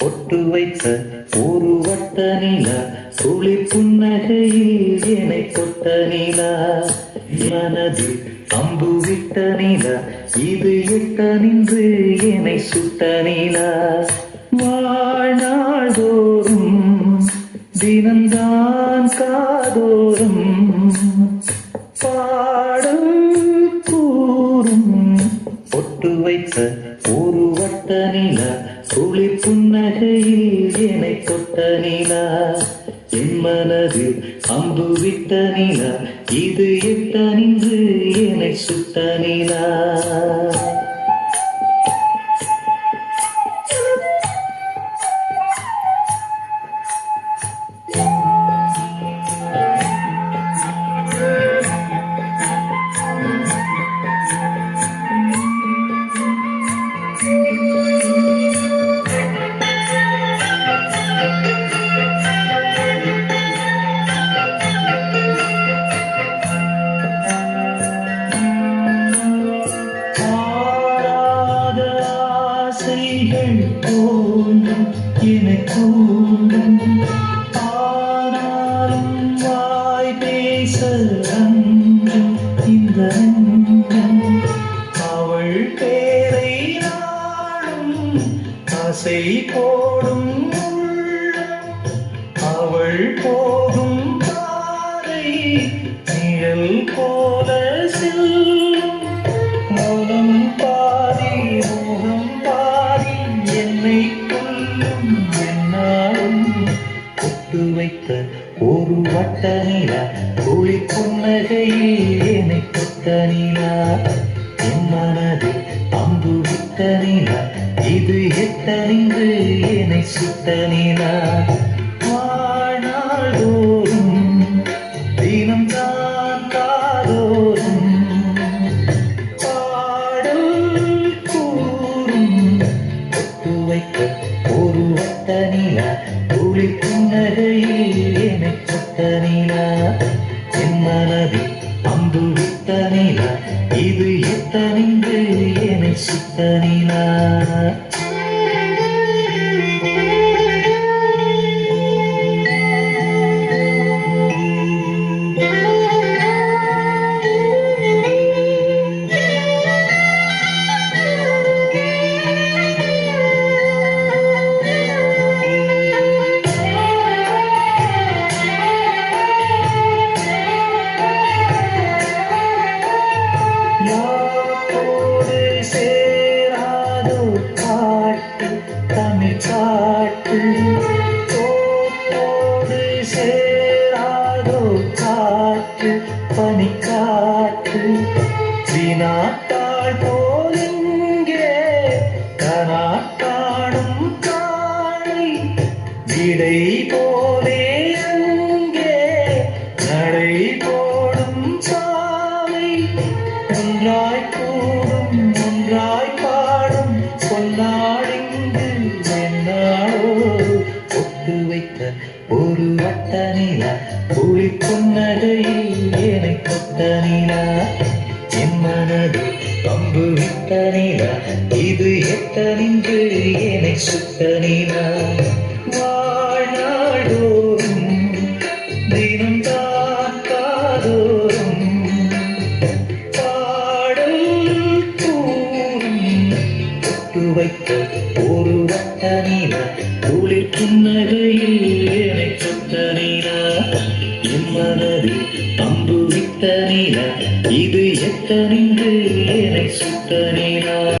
பொட்டு வைத்த ஒரு வட்ட நிலா குளிர் புன்னகையில் என்னை தொட்ட நிலா. மனதில் அம்பு விட்ட நிலா இது எட்ட நின்று என்னை சுட்ட நிலா. வாழ்நாள் தோறும் தினந்தான் காதோறும் பாடம் கூறும். பொட்டு வைத்த ஒரு வட்ட நிலா குளிர் புன்னகையில் என்னை தொட்ட நிலா. என் மனதில் அம்பு விட்ட நிலா. இது எட்ட நின்று என்னை சுட்ட நிலா. தோன்றும் ஆனாலும் வாய் பேச அங்கும் இந்த அங்கம் அவள் பேரை நாடும் ஆசை போடும் அவள் வைத்த ஒரு வட்ட நிலா குழி புன்னகையில் என்னை தொட்ட நிலா. என் மனதில் அம்பு விட்ட நிலா இது எட்ட என்னை சுட்ட நிலா. வாழ்நாள்தோறும் தினம் தான் காதோறும் பாடல் கூறும் ஒளி புன்னகையில் என்னை தொட்ட நிலா. என் மனதில் அம்பு விட்ட நிலா. இது எட்ட நின்று என்னை சுட்ட நிலா. பனிக்காற்று வினாத்தாள் போலிங்கே கனாட்டாடும் காளை விடை போலே அங்கே நடை போடும் சாலை ஒன்றாய் கூடும் ஒரு வட்ட நிலா புலி புன்னகையில் என்னை கொட்ட நிலா. என் மனது பம்பு விட்ட நிலா இது எட்ட நின்று என்னை சுட்ட நிலா. ஒட்டு வைத்த ஒரு வட்ட குளிர் புன்னகையில் என்னை தொட்ட நிலா. பம்பு மனதில் இது எத்தனின்று என்னை சுட்ட